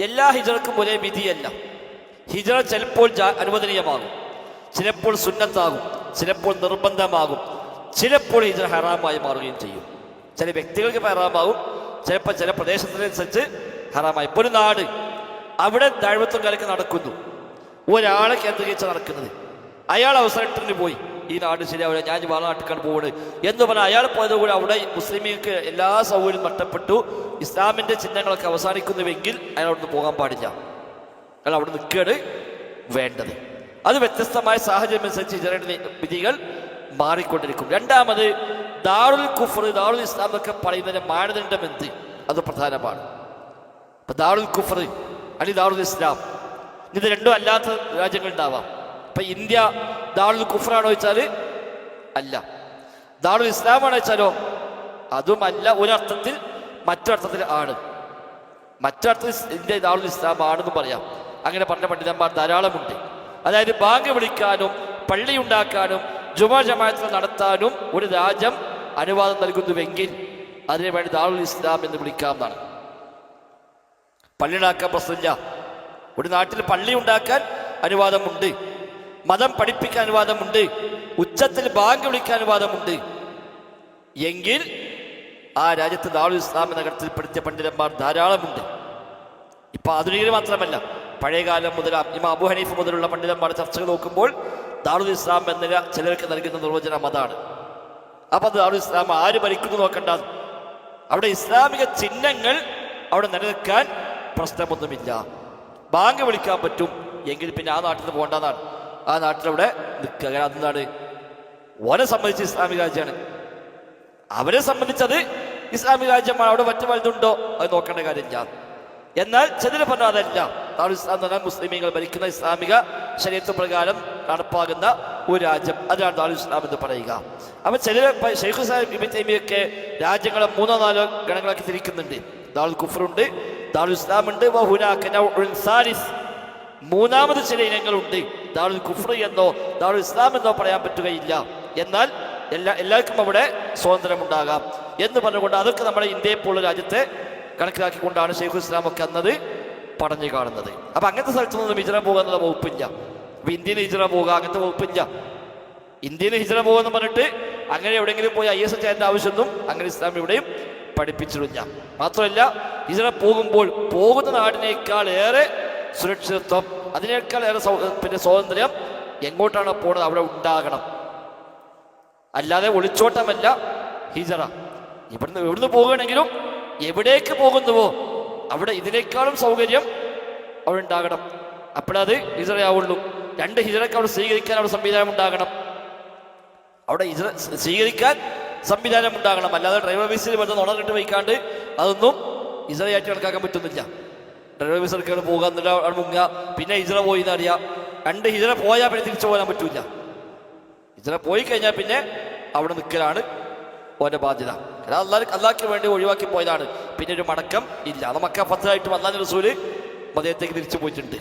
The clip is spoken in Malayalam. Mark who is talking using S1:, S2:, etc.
S1: എല്ലാ ഹിജറക്കും ഒരേ വിധിയല്ല. ഹിജറ ചിലപ്പോൾ അനുവദനീയമാകും. ചിലപ്പോൾ സുന്നത്താകും. ചിലപ്പോൾ നിർബന്ധമാകും. ചിലപ്പോൾ ഹിജറ ഹറാമായി മാറുകയും ചെയ്യും. ചില വ്യക്തികൾക്ക് ഹറാമാകും ചിലപ്പോൾ ചില പ്രദേശത്തിനനുസരിച്ച് ഹറാമായി. ഇപ്പോൾ ഒരു നാട് അവിടെ ദൈവത്വം കലക്ക് നടക്കുന്നു. ഒരാളെ കേന്ദ്രീകരിച്ച് നടക്കുന്നത്. അയാൾ അവസരത്തിന് പോയി. ഈ നാട് ശരിയാവില്ല ഞാൻ വാളാട്ടിക്കാൻ പോവാണ് എന്ന് പറഞ്ഞാൽ അയാൾ പോയതുകൂടി അവിടെ മുസ്ലിമീങ്ങൾക്ക് എല്ലാ സൗകര്യവും നഷ്ടപ്പെട്ടു. ഇസ്ലാമിന്റെ ചിഹ്നങ്ങളൊക്കെ അവസാനിക്കുന്നുവെങ്കിൽ അയാൾ അവിടുന്ന് പോകാൻ പാടില്ല. അയാൾ അവിടെ നിൽക്കുകയാണ് വേണ്ടത്. അത് വ്യത്യസ്തമായ സാഹചര്യം അനുസരിച്ച് ഇതിന്റെ വിധികൾ മാറിക്കൊണ്ടിരിക്കും. രണ്ടാമത് ദാറുൽ കുഫർ ദാറുൽ ഇസ്ലാം എന്നൊക്കെ പറയുന്നതിന്റെ മാനദണ്ഡം എന്ത്? അത് പ്രധാനമാണ്. ഇപ്പം ദാറുൽ കുഫർ അല്ലെങ്കിൽ ദാറുൽ ഇസ്ലാം ഇത് രണ്ടും അല്ലാത്ത രാജ്യങ്ങൾ ഇപ്പൊ ഇന്ത്യ ദാറുൽ കുഫറാണോ വെച്ചാൽ അല്ല. ദാറുൽ ഇസ്ലാമാണോ വെച്ചാലോ അതുമല്ല ഒരർത്ഥത്തിൽ മറ്റൊരർത്ഥത്തിൽ ആണ്. മറ്റർത്ഥത്തിൽ ഇന്ത്യ ദാറുൽ ഇസ്ലാം ആണെന്ന് പറയാം. അങ്ങനെ പറഞ്ഞ പണ്ഡിതന്മാർ ധാരാളമുണ്ട്. അതായത് ബാങ്ക് വിളിക്കാനും പള്ളി ഉണ്ടാക്കാനും ജുമാ ജമാഅത്ത് നടത്താനും ഒരു രാജ്യം അനുവാദം നൽകുന്നുവെങ്കിൽ അതിനു വേണ്ടി ദാറുൽ ഇസ്ലാം എന്ന് വിളിക്കാവുന്നതാണ്. പള്ളി ഉണ്ടാക്കാൻ പ്രശ്നമില്ല. ഒരു നാട്ടിൽ പള്ളി ഉണ്ടാക്കാൻ അനുവാദമുണ്ട്. മതം പഠിപ്പിക്കാൻ അനുവാദമുണ്ട്. ഉച്ചത്തിൽ ബാങ്ക് വിളിക്കാൻ അനുവാദമുണ്ട്. എങ്കിൽ ആ രാജ്യത്ത് ദാളു ഇസ്ലാം എന്ന ഘട്ടത്തിൽപ്പെടുത്തിയ പണ്ഡിതന്മാർ ധാരാളമുണ്ട്. ഇപ്പൊ ആധുനികർ മാത്രമല്ല പഴയകാലം മുതൽ ഇമാം അബു ഹനീഫ് മുതലുള്ള പണ്ഡിതന്മാർ ചർച്ചകൾ നോക്കുമ്പോൾ ദാറുൽ ഇസ്ലാം എന്ന ചിലർക്ക് നൽകുന്ന നിർവചനം അതാണ്. അപ്പൊ അത് ദാറുൽ ഇസ്ലാം ആര് ഭരിക്കുന്നു നോക്കണ്ട. അവിടെ ഇസ്ലാമിക ചിഹ്നങ്ങൾ അവിടെ നിലനിൽക്കാൻ പ്രശ്നമൊന്നുമില്ല. ബാങ്ക് വിളിക്കാൻ പറ്റും എങ്കിൽ പിന്നെ ആ നാട്ടിൽ പോകേണ്ടതാണ്. ആ നാട്ടിലവിടെ നിൽക്കുക. കാരണം അതെന്താണ്? ഓനെ സംബന്ധിച്ച് ഇസ്ലാമിക രാജ്യമാണ്. അവരെ സംബന്ധിച്ചത് ഇസ്ലാമിക രാജ്യമാണ്. അവിടെ മറ്റു വലുതുണ്ടോ? അത് നോക്കേണ്ട കാര്യമില്ല. എന്നാൽ ചെതിര പറഞ്ഞ അതല്ല. ഇസ്ലാം എന്ന് പറഞ്ഞാൽ മുസ്ലിമീങ്ങൾ ഭരിക്കുന്ന ഇസ്ലാമിക ശരീരത്വ പ്രകാരം നടപ്പാകുന്ന ഒരു രാജ്യം. അതാണ് ഇസ്ലാം എന്ന് പറയുക. അപ്പൊ ചെതിര ഷെയ്ഖു ഷെയ്ഖ് സാഹിബ് ഇബിൻ തൈമിയൊക്കെ രാജ്യങ്ങളെ മൂന്നോ നാലോ ഗണങ്ങളാക്കി തിരിക്കുന്നുണ്ട്. ദാൾ കുഫറുണ്ട് ദാൾ ഇസ്ലാം ഉണ്ട് വഹുനാ സാലിസ്. മൂന്നാമത് ചില ഇനങ്ങളുണ്ട്. ദാറുൽ കുഫ്ര എന്നോ ദാറുൽ ഇസ്ലാം എന്നോ പറയാൻ പറ്റുകയില്ല. എന്നാൽ എല്ലാ എല്ലാവർക്കും അവിടെ സ്വാതന്ത്ര്യമുണ്ടാകാം എന്ന് പറഞ്ഞുകൊണ്ട് അതൊക്കെ നമ്മുടെ ഇന്ത്യയെ പോലുള്ള രാജ്യത്തെ കണക്കിലാക്കിക്കൊണ്ടാണ് ഷെയ്ഖു ഇസ്ലാം ഒക്കെ അന്നത് പറഞ്ഞു കാണുന്നത്. അപ്പൊ അങ്ങനത്തെ സ്ഥലത്തു നിന്നും ഹിജറ പോകുക എന്നുള്ള വകുപ്പില്ല. അപ്പൊ ഇന്ത്യയിൽ ഹിജറ പോകുക അങ്ങനത്തെ വകുപ്പില്ല. ഇന്ത്യയിൽ ഹിജറ പോകുമെന്ന് പറഞ്ഞിട്ട് അങ്ങനെ എവിടെയെങ്കിലും പോയി ഐ എസ് ചെയ്യേണ്ട ആവശ്യമൊന്നും അങ്ങനെ ഇസ്ലാം ഇവിടെയും പഠിപ്പിച്ചിട്ടില്ല മാത്രമല്ല ഹിജറ പോകുമ്പോൾ പോകുന്ന നാടിനേക്കാൾ ഏറെ സുരക്ഷിതത്വം അതിനേക്കാൾ ഏറെ പിന്നെ സ്വാതന്ത്ര്യം എങ്ങോട്ടാണ് പോണത് അവിടെ ഉണ്ടാകണം. അല്ലാതെ ഒളിച്ചോട്ടമല്ല ഹിജറ. ഇവിടുന്ന് എവിടുന്ന് പോകുകയാണെങ്കിലും എവിടേക്ക് പോകുന്നുവോ അവിടെ ഇതിനേക്കാളും സൗകര്യം അവിടെ ഉണ്ടാകണം. അപ്പോഴത് ഹിജറയാവുള്ളൂ. രണ്ട് ഹിജറക്ക് അവിടെ സ്വീകരിക്കാൻ അവിടെ സംവിധാനം ഉണ്ടാകണം. അവിടെ ഹിജറ സ്വീകരിക്കാൻ സംവിധാനം ഉണ്ടാകണം. അല്ലാതെ ഡ്രൈവർ ബീസിൽ വന്ന് കിട്ടി വയ്ക്കാണ്ട് അതൊന്നും ഹിജറയായിട്ട് കണക്കാക്കാൻ പറ്റുന്നില്ല. ഡ്രൈവർ ബീസിൽ പോകുക എന്നിട്ട് മുങ്ങുക. പിന്നെ ഹിജറ പോയി എന്നറിയാം രണ്ട് ഹിജറ പോയാൽ പിന്നെ തിരിച്ചു പോകാൻ പറ്റൂല ഹിജറ പോയി കഴിഞ്ഞാൽ പിന്നെ അവിടെ നിൽക്കലാണ് ഓന്റെ ബാധ്യത. അള്ളാഹ് അള്ളാഹ്ക്ക് വേണ്ടി ഒഴിവാക്കി പോയതാണ്. പിന്നെ ഒരു മടക്കം ഇല്ല. അത് മക്ക ഫത്തായിട്ടും അള്ളാഹിന്റെ റസൂൽ മദയത്തേക്ക് തിരിച്ചു പോയിട്ടുണ്ട്.